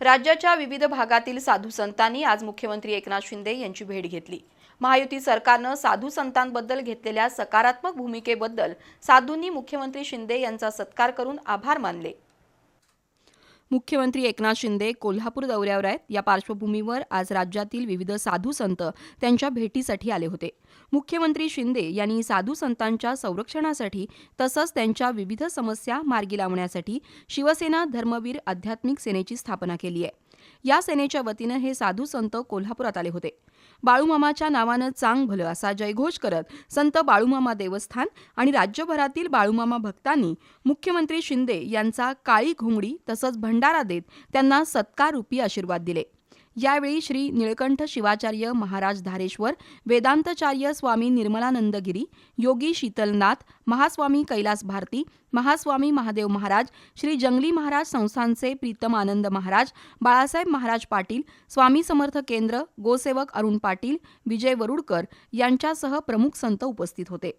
राज्याच्या विविध भागातील साधू संतांनी आज मुख्यमंत्री एकनाथ शिंदे यांची भेट घेतली. महायुती सरकारनं साधू संतांबद्दल घेतलेल्या सकारात्मक भूमिकेबद्दल साधूंनी मुख्यमंत्री शिंदे यांचा सत्कार करून आभार मानले. मुख्यमंत्री एकनाथ शिंदे कोल्हापूर दौऱ्यावर आहेत. या पार्श्वभूमीवर आज राज्यातील विविध साधू संत त्यांच्या भेटीसाठी आले होते. मुख्यमंत्री शिंदे यांनी साधू संतांच्या संरक्षणासाठी तसंच त्यांच्या विविध समस्या मार्गी लावण्यासाठी शिवसेना धर्मवीर आध्यात्मिक सेनेची स्थापना केली आहे. या सेनेच्या वतीनं हे साधू संत कोल्हापुरात आले होते. बाळूमामाच्या नावानं चांग भलं असा जयघोष करत संत बाळूमामा देवस्थान आणि राज्यभरातील बाळूमामा भक्तांनी मुख्यमंत्री शिंदे यांचा काळी घोंगडी तसंच भंडारा देत त्यांना सत्कारूपी आशीर्वाद दिले. यावेळी श्री निळकंठ शिवाचार्य महाराज धारेश्वर वेदांतचार्य स्वामी निर्मलानंदगिरी योगी शीतलनाथ महास्वामी कैलास भारती महास्वामी महादेव महाराज श्री जंगली महाराज संस्थानचे प्रीतम आनंद महाराज बाळासाहेब महाराज पाटील स्वामी समर्थ केंद्र गोसेवक अरुण पाटील विजय वरुडकर यांच्यासह प्रमुख संत उपस्थित होते.